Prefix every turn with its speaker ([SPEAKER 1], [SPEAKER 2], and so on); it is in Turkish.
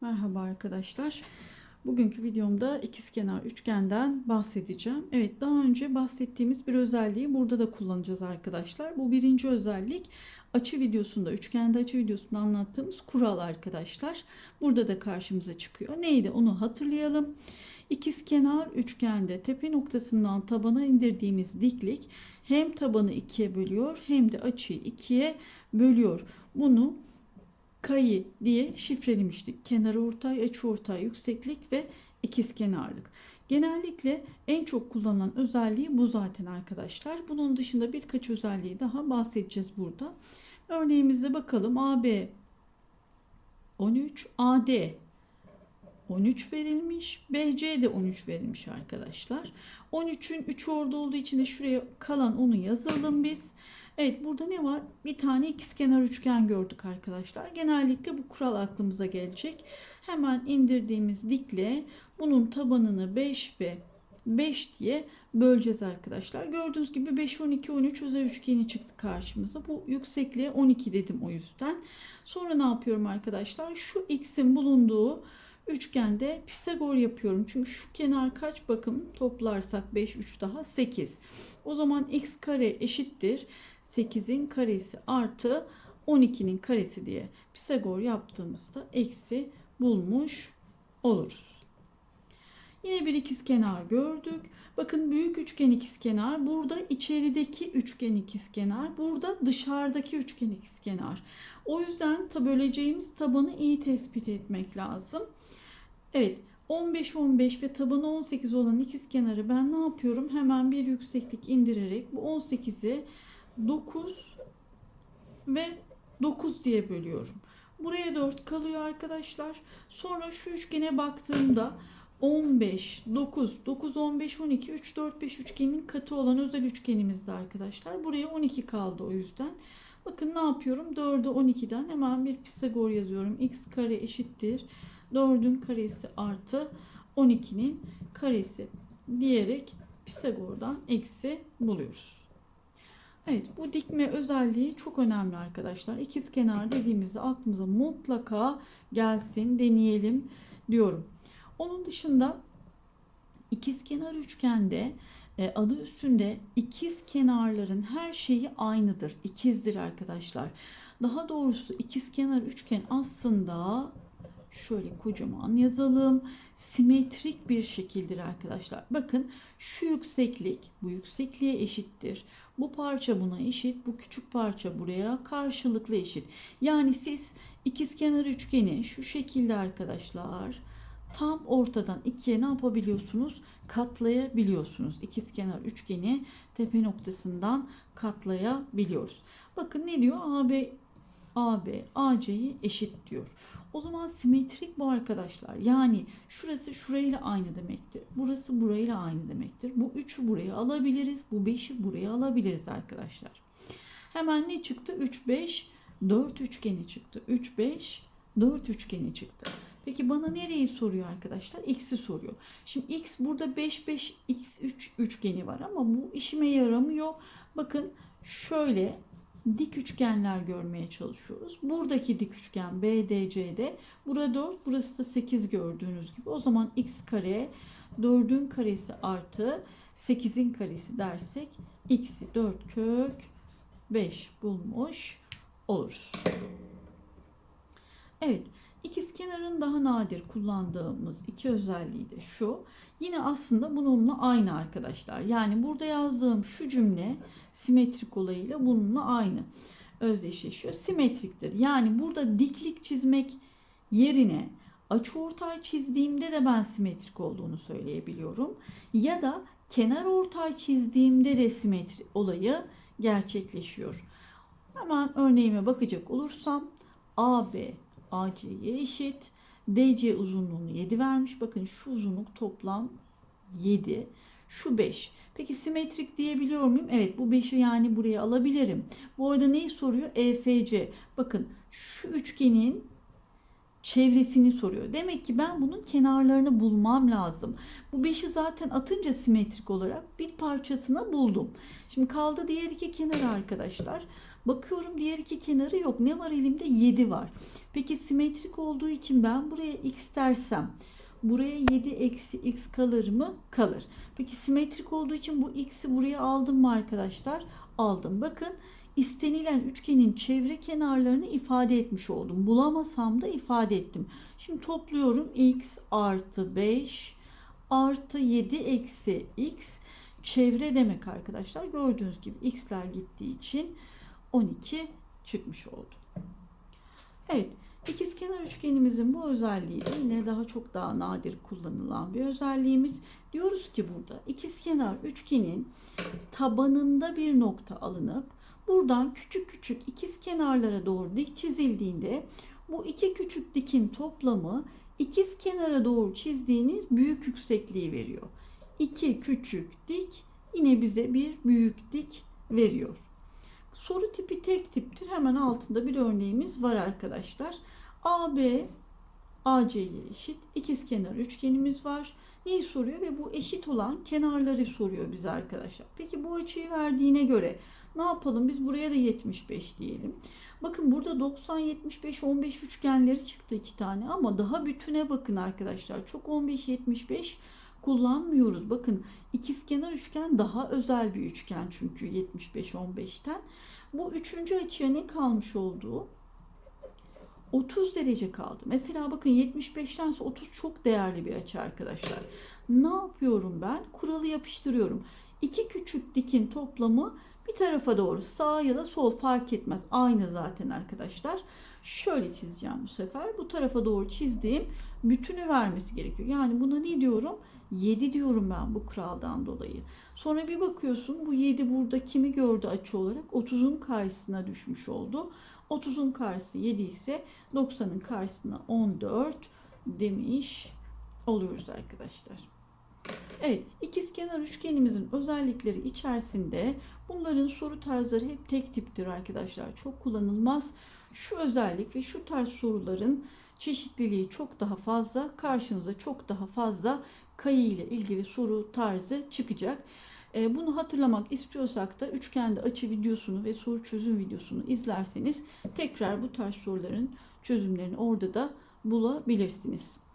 [SPEAKER 1] Merhaba arkadaşlar. Bugünkü videomda ikizkenar üçgenden bahsedeceğim. Evet daha önce bahsettiğimiz bir özelliği burada da kullanacağız arkadaşlar. Bu birinci özellik açı videosunda, üçgende açı videosunda anlattığımız kural arkadaşlar. Burada da karşımıza çıkıyor. Neydi onu hatırlayalım. İkizkenar üçgende tepe noktasından tabana indirdiğimiz diklik hem tabanı ikiye bölüyor hem de açıyı ikiye bölüyor. Bunu kayı diye şifrelemiştik. Kenar ortay, açı ortay, yükseklik ve ikizkenarlık. Genellikle en çok kullanılan özelliği bu zaten arkadaşlar. Bunun dışında birkaç özelliği daha bahsedeceğiz burada. Örneğimizde bakalım AB 13, AD 13 verilmiş. BC de 13 verilmiş arkadaşlar. 13'ün 3 orada olduğu için de şuraya kalan onu yazalım biz. Evet burada ne var? Bir tane ikizkenar üçgen gördük arkadaşlar. Genellikle bu kural aklımıza gelecek. Hemen indirdiğimiz dikle bunun tabanını 5 ve 5 diye böleceğiz arkadaşlar. Gördüğünüz gibi 5, 12, 13 özel üçgeni çıktı karşımıza. Bu yüksekliğe 12 dedim o yüzden. Sonra ne yapıyorum arkadaşlar? Şu x'in bulunduğu üçgende Pisagor yapıyorum. Çünkü şu kenar kaç bakın toplarsak 5 3 daha 8. O zaman x kare eşittir 8'in karesi artı 12'nin karesi diye Pisagor yaptığımızda eksi bulmuş oluruz. Yine bir ikizkenar gördük. Bakın büyük üçgen ikizkenar. Burada içerideki üçgen ikizkenar. Burada dışarıdaki üçgen ikizkenar. O yüzden böleceğimiz tabanı iyi tespit etmek lazım. Evet 15 15 ve tabanı 18 olan ikizkenarı ben ne yapıyorum? Hemen bir yükseklik indirerek bu 18'i 9 ve 9 diye bölüyorum. Buraya 4 kalıyor arkadaşlar. Sonra şu üçgene baktığımda 15, 9, 9, 15, 12, 3, 4, 5 üçgenin katı olan özel üçgenimizde arkadaşlar. Buraya 12 kaldı o yüzden. Bakın ne yapıyorum? 4'ü 12'den hemen bir Pisagor yazıyorum. x kare eşittir. 4'ün karesi artı 12'nin karesi diyerek Pisagor'dan eksi buluyoruz. Evet bu dikme özelliği çok önemli arkadaşlar. İkiz kenar dediğimizde aklımıza mutlaka gelsin deneyelim diyorum. Onun dışında ikiz kenar üçgende e, adı üstünde ikiz kenarların her şeyi aynıdır. İkizdir arkadaşlar. Daha doğrusu ikiz kenar üçgen aslında şöyle kocaman yazalım. Simetrik bir şekildir arkadaşlar. Bakın şu yükseklik bu yüksekliğe eşittir. Bu parça buna eşit. Bu küçük parça buraya karşılıklı eşit. Yani siz ikizkenar üçgeni şu şekilde arkadaşlar tam ortadan ikiye ne yapabiliyorsunuz? Katlayabiliyorsunuz. İkizkenar üçgeni tepe noktasından katlayabiliyoruz. Bakın ne diyor? AB AB AC'yi eşit diyor. O zaman simetrik bu arkadaşlar. Yani şurası şurayla aynı demektir. Burası burayla aynı demektir. Bu 3'ü buraya alabiliriz. Bu 5'i buraya alabiliriz arkadaşlar. Hemen ne çıktı? 3 5 4 üçgeni çıktı. 3 5 4 üçgeni çıktı. Peki bana nereyi soruyor arkadaşlar? X'i soruyor. Şimdi X burada 5 5 X 3 üçgeni var ama bu işime yaramıyor. Bakın şöyle dik üçgenler görmeye çalışıyoruz. Buradaki dik üçgen BDC'de burada 4 burası da 8 gördüğünüz gibi. O zaman x kare 4'ün karesi artı 8'in karesi dersek x'i 4 kök 5 bulmuş oluruz. Evet. İkiz kenarın daha nadir kullandığımız iki özelliği de şu. Yine aslında bununla aynı arkadaşlar. Yani burada yazdığım şu cümle simetrik olayıyla bununla aynı özdeşleşiyor. Simetriktir. Yani burada diklik çizmek yerine açıortay çizdiğimde de ben simetrik olduğunu söyleyebiliyorum. Ya da kenar ortay çizdiğimde de simetri olayı gerçekleşiyor. Hemen örneğime bakacak olursam AB AC'ye eşit. DC uzunluğunu 7 vermiş. Bakın şu uzunluk toplam 7. Şu 5. Peki simetrik diyebiliyor muyum? Evet bu 5'i yani buraya alabilirim. Bu arada neyi soruyor? EFC. Bakın şu üçgenin çevresini soruyor. Demek ki ben bunun kenarlarını bulmam lazım. Bu 5'i zaten atınca simetrik olarak bir parçasına buldum. Şimdi kaldı diğer iki kenarı arkadaşlar. Bakıyorum diğer iki kenarı yok. Ne var elimde? 7 var. Peki simetrik olduğu için ben buraya x dersem buraya 7 eksi x kalır mı? Kalır. Peki simetrik olduğu için bu x'i buraya aldım mı arkadaşlar? Aldım. Bakın istenilen üçgenin çevre kenarlarını ifade etmiş oldum. Bulamasam da ifade ettim. Şimdi topluyorum x artı 5 artı 7 eksi x çevre demek arkadaşlar. Gördüğünüz gibi x'ler gittiği için 12 çıkmış oldu. Evet. İkizkenar üçgenimizin bu özelliği de yine daha çok daha nadir kullanılan bir özelliğimiz. Diyoruz ki burada ikizkenar üçgenin tabanında bir nokta alınıp buradan küçük küçük ikiz kenarlara doğru dik çizildiğinde bu iki küçük dikin toplamı ikiz kenara doğru çizdiğiniz büyük yüksekliği veriyor. İki küçük dik yine bize bir büyük dik veriyor. Soru tipi tek tiptir. Hemen altında bir örneğimiz var arkadaşlar. AB AC'ye eşit ikizkenar üçgenimiz var. Neyi soruyor ve bu eşit olan kenarları soruyor bize arkadaşlar. Peki bu açıyı verdiğine göre ne yapalım? Biz buraya da 75 diyelim. Bakın burada 90 75 15 üçgenleri çıktı iki tane ama daha bütüne bakın arkadaşlar. Çok 15 75 kullanmıyoruz. Bakın ikizkenar üçgen daha özel bir üçgen çünkü 75-15'ten. Bu üçüncü açıya ne kalmış olduğu? 30 derece kaldı. Mesela bakın 75'ten 30 çok değerli bir açı arkadaşlar. Ne yapıyorum ben? Kuralı yapıştırıyorum. İki küçük dikin toplamı bir tarafa doğru sağ ya da sol fark etmez. Aynı zaten arkadaşlar. Şöyle çizeceğim bu sefer. Bu tarafa doğru çizdiğim bütünü vermesi gerekiyor. Yani buna ne diyorum? 7 diyorum ben bu kuraldan dolayı. Sonra bir bakıyorsun bu 7 burada kimi gördü açı olarak? 30'un karşısına düşmüş oldu. 30'un karşısı 7 ise 90'ın karşısına 14 demiş oluyoruz arkadaşlar. Evet, ikizkenar üçgenimizin özellikleri içerisinde bunların soru tarzları hep tek tiptir arkadaşlar. Çok kullanılmaz. Şu özellik ve şu tarz soruların çeşitliliği çok daha fazla. Karşınıza çok daha fazla kayı ile ilgili soru tarzı çıkacak. Ee, bunu hatırlamak istiyorsak da üçgende açı videosunu ve soru çözüm videosunu izlerseniz tekrar bu tarz soruların çözümlerini orada da bulabilirsiniz.